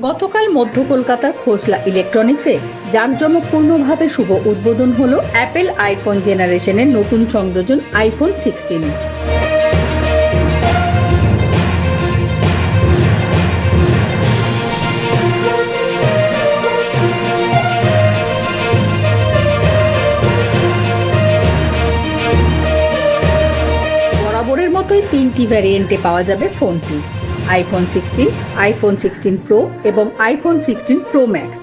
গতকাল মধ্য কলকাতার খোসলা ইলেকট্রনিক্সে জাঁকজমকপূর্ণভাবে শুভ উদ্বোধন হলো অ্যাপেল আইফোন জেনারেশনের নতুন সংযোজন আইফোন সিক্সটিন। বরাবরের মতোই তিনটি ভ্যারিয়েন্টে পাওয়া যাবে ফোনটি। IPhone sixteen iPhone sixteen pro এবং আইফোন সিক্সটিন প্রো ম্যাক্স।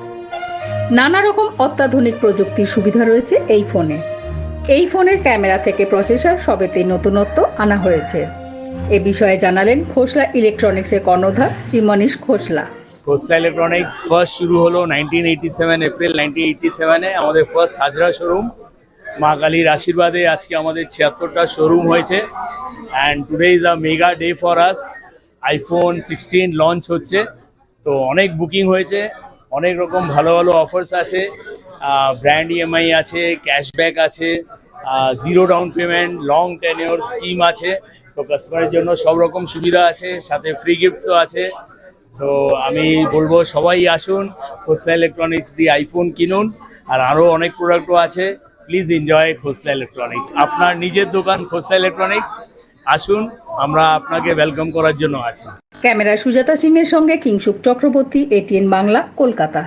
নানা রকম অত্যাধুনিক প্রযুক্তির সুবিধা রয়েছে এই ফোনে। এই ফোনের ক্যামেরা থেকে প্রসেসর সবেতেই নতুনত্ব আনা হয়েছে। এ বিষয়ে জানালেন খোসলা ইলেকট্রনিক্সের কর্ণধার শ্রী মনীষ খোসলা কোস্টা ইলেকট্রনিক্স ফার্স্ট শুরু হলো nineteen eighty seven April nineteen eighty সেভেনে আমাদের ফার্স্ট হাজরা শোরুম মা কালীর আশীর্বাদে আজকে আমাদের ছিয়াত্তরটা শোরুম হয়েছে। And today is a mega day for us iPhone sixteen launch হচ্ছে। তো অনেক বুকিং হয়েছে, অনেক রকম ভালো ভালো অফার্স আছে। ব্র্যান্ড ইএমআই আছে ক্যাশব্যাক আছে zero down payment long tenure scheme আছে। তো কাস্টমারের জন্য সব রকম সুবিধা আছে, সাথে ফ্রি গিফটসও আছে। সো আমি বলব সবাই আসুন খোসলা ইলেকট্রনিক্স দিয়ে আইফোন কিনুন, আর আরও অনেক প্রোডাক্টও আছে। প্লিজ এনজয় খোসলা ইলেকট্রনিক্স আপনার নিজের দোকান খোসলা ইলেকট্রনিক্স আসুন আমরা আপনাকে ওয়েলকাম করার জন্য আছি। ক্যামেরা সুজাতা সিং এর সঙ্গে কিংসুক চক্রবর্তী, এটিএন বাংলা, কলকাতা।